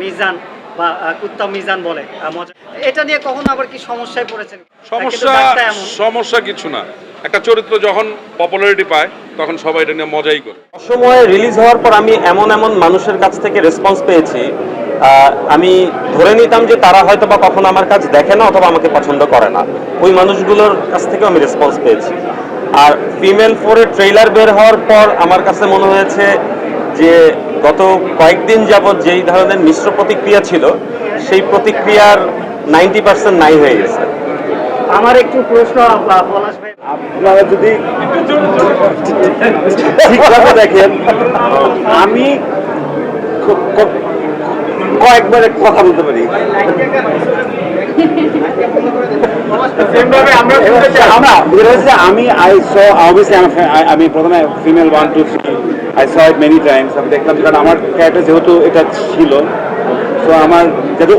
মিজান বা কুত্তা মিজান বলে মজা এটা নিয়ে কখনো আবার কি সমস্যায় পড়েছেন? সমস্যা এমন। সমস্যা কিছু না। একটা চরিত্র যখন পপুলারিটি পায় তখন সবাই এটা নিয়ে মজাই করে। সময়ে রিলিজ হওয়ার পর আমি এমন এমন মানুষের কাছ থেকে রেসপন্স পেয়েছি আমি ধরে নিতাম যে তারা হয়তো বা কখনো আমার কাজ দেখে না অথবা আমাকে পছন্দ করে না। ওই মানুষগুলোর কাছ থেকেও আমি রেসপন্স পেয়েছি। আর ফিমেল ফোরের ট্রেইলার বের হওয়ার পর আমার কাছে মনে হয়েছে যে গত কয়েকদিন যাবৎ যেই ধরনের মিশ্র প্রতিক্রিয়া ছিল সেই প্রতিক্রিয়ার নাইনটি পার্সেন্ট নাই হয়ে গেছে। আমার একটু প্রশ্ন আহ, পলাশ ভাই। আপনারা যদি ঠিকভাবে দেখেন আমি কয়েকবার কথা বলতে পারি। Female one two many times আমি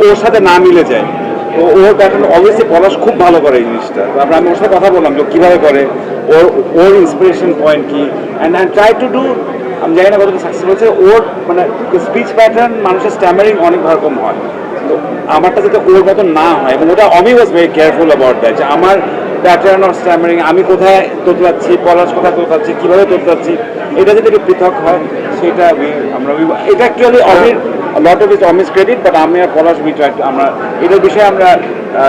ওর সাথে না মিলে যায়, তো ওর প্যাটার্ন অবভিয়াসলি খুব ভালো করে জিনিসটা তারপরে আমি ওর সাথে কথা বললাম যে কীভাবে করে, ওর ওর ইন্সপিরেশন পয়েন্ট কি and and try to do আমি জানি না কতটা সাকসেস হয়েছে, ওর মানে স্পিচ প্যাটার্ন মানুষের স্ট্যামারিং অনেক রকম হয় তো আমারটা যাতে ওর মতো না হয় এবং ওটা আমি was very careful about that যে আমার প্যাটার্ন অফ স্ট্যামারিং আমি কোথায় তোতলাচ্ছি পলাশ কোথায় তোতলাচ্ছি কীভাবে তোতলাচ্ছি এটা যদি একটু পৃথক হয় সেটা আমরা এটা actually Amir lot of is Ami's credit but আমি আর পলাশ উই ট্রাই আমরা এটার বিষয়ে আমরা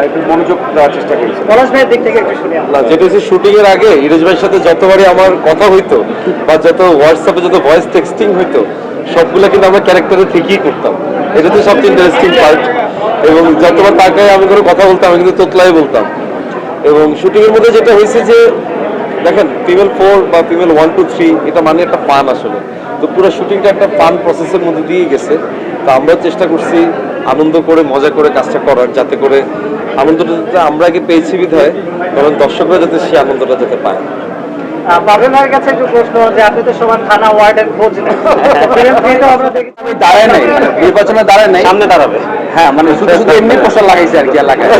একটু মনোযোগ দেওয়ার চেষ্টা করেছি পলাশ ভাইয়ের দিক থেকে একটু শুনি আমরা। যেটা হচ্ছে শুটিং এর আগে ইরোজ ভাইয়ের সাথে যতবারই আমার কথা হইতো বা যত হোয়াটসঅ্যাপে যত ভয়েস টেক্সটিং হইতো সবগুলো কিন্তু আমরা ক্যারেক্টারে থেকেই করতাম এটা তো সবচেয়ে ইন্টারেস্টিং পার্ট। এবং যতবার তাকে আমি কোনো কথা বলতাম, আমি কিন্তু তোতলাই বলতাম। এবং শুটিং এর মধ্যে যেটা হয়েছে যে, দেখেন ফিমেল ফোর বা ফিমেল ওয়ান টু থ্রি এটা মানে একটা ফান আসলে। তো পুরো শুটিংটা একটা ফান প্রসেসের মধ্যে দিয়ে গেছে। তো আমরা চেষ্টা করছি আনন্দ করে, মজা করে কাজটা করার, যাতে করে আনন্দটা যাতে আমরা আগে পেয়েছি বিধায়, কারণ দর্শকরা যাতে সেই আনন্দটা যাতে পায়। ভাইয়ের কাছে একটু প্রশ্ন যে আপনি তো সবার থানা ওয়ার্ডের খোঁজ নেন। আমি দাঁড়ায় নাই নির্বাচনে দাঁড়ায় নাই। সামনে দাঁড়াবে। হ্যাঁ মানে শুধু শুধু এমনি পোস্টার লাগাইছে আর কি এলাকায়।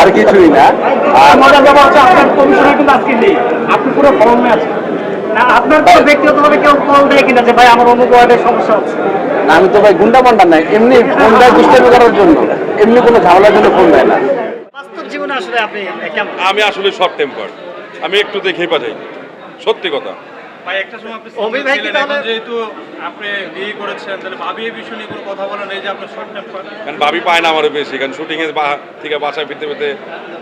আর কিছুই না। আর মজার ব্যাপার হচ্ছে আপনার কমিশনার কিন্তু আজকে নেই। আপনি পুরো ফর্মে আছেন। না আপনার তো ব্যক্তিগতভাবে কেউ কল দেয় কিনা যে ভাই আমার অমুক ওয়ার্ডের সমস্যা হচ্ছে আমি তো ভাই গুন্ডা পান্ডা নাই। এমনি গুন্ডা দুষ্টামি করার জন্য। এমনি কোনো ঝামেলার জন্য ফোন দেয় না। বাস্তব জীবনে আসলে আপনি কেমন? আমি আসলে শর্ট টেম্পার আমি একটু দেখেই পাঠাই। সত্যি কথা। ভাই একটা সময় আপনি অমি single ভাই কি ছিলেন, এখন তাহলে- যেহেতু আপনি বিয়ে করেছেন ভাবি এই বিষয় নিয়ে কথা বলেন এই যে আপনার শর্ট টেম্পার কারণ ভাবি পায় না আমার বেশি কারণ শুটিং এর বা- থেকে বাসায় ফিরতে ফিরতে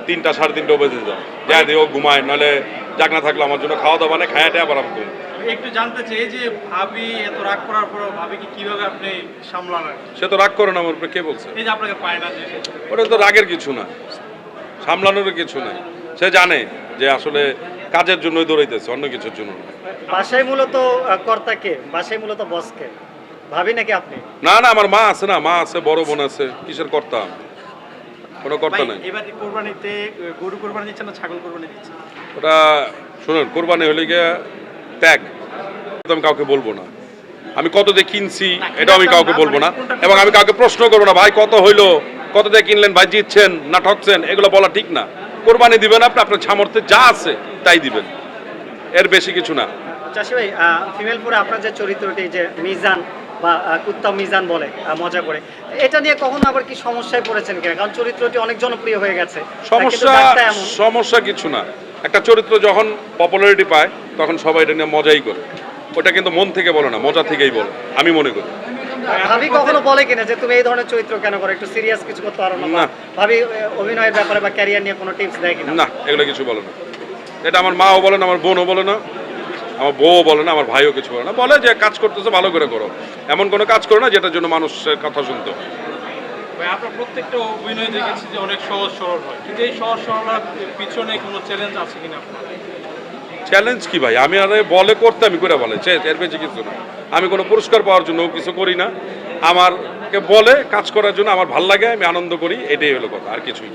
তিনটা সাড়ে তিনটা বেজে যায় যাই দিয়ে ও ঘুমায়। নাহলে না থাকলে আমার জন্য খাওয়া দাওয়া মানে খায়াটে আবার আমি একটু জানতে চাই এই যে ভাবি এত রাগ করার পর ভাবিকে কীভাবে আপনি সামলান সে তো রাগ করে না আমার উপরে কে বলছে? এই যে আপনাকে পায় না যে ওটা তো রাগের কিছু না। সামলানোর কিছু নাই। সে জানে যে আসলে কাজের জন্যই দৌড়াইতেছে অন্য কিছুর জন্য না। বাসায় মূলত কে? বাসায় মূলত বস কে? ভাবি নাকি আপনি? না না আমার মা আছে না মা আছে বড় বোন আছে কিসের কর্তা? কোনো কর্তা নাই। এবার কোরবানিতে গরু কোরবানি দিচ্ছেন না ছাগল কোরবানি দিচ্ছেন ওটা শুনুন কোরবানি হলে গিয়ে ত্যাগ। আমি কাউকে বলব না। আমি কত দিয়ে কিনছি এটা আমি কাউকে বলব না। এবং আমি কাউকে প্রশ্ন করব না ভাই কত হইল কত দিয়ে কিনলেন ভাই জিতছেন না ঠকছেন এগুলো বলা ঠিক না। কোরবানি দিবেন আপনি আপনার সামর্থ্যে যা আছে তাই দিবেন। এর বেশি কিছু না। চাষি ভাই ফিমেল পরে আপনার যে চরিত্রটি যে মিজান বা কুত্তা মিজান বলে মজা করে এটা নিয়ে কখনো আবার কি সমস্যায় পড়েছেন কিনা? কারণ চরিত্রটি অনেক জনপ্রিয় হয়ে গেছে সমস্যা সমস্যা কিছু না। একটা চরিত্র যখন পপুলারিটি পায় তখন সবাই এটা নিয়ে মজাই করে। ওটা কিন্তু মন থেকে বলে না মজা থেকেই বলে আমি মনে করি। ভাবি কখনো বলে কিনা যে তুমি এই ধরনের চরিত্র কেন করো? একটু সিরিয়াস কিছু করতে পারো না না। ভাবি অভিনয়ের ব্যাপারে বা ক্যারিয়ার নিয়ে কোনো টিপস দেয় কিনা? না এগুলো কিছু বলে না। এটা আমার মাও বলে না আমার বোনও বলে না আমার বউও বলে না আমার ভাইও কিছু বলে না। বলে যে কাজ করতেছে ভালো করে করো। এমন কোনো কাজ করো না যেটার জন্য মানুষের কথা শুনতে হয়। আপনার প্রত্যেকটা অভিনয় দেখেছি যে অনেক সহজ সরল হয়। কিন্তু এই সহজ সরলার পিছনে কোনো চ্যালেঞ্জ আছে কিনা আপনার? চ্যালেঞ্জ কি ভাই? আমি আর বলে করতে আমি করে বলে এর বেশি কিছু না। আমি কোনো পুরস্কার পাওয়ার জন্য কিছু করি না। আমারকে বলে কাজ করার জন্য আমার ভালো লাগে, আমি আনন্দ করি, এটাই হলো কথা, আর কিছুই।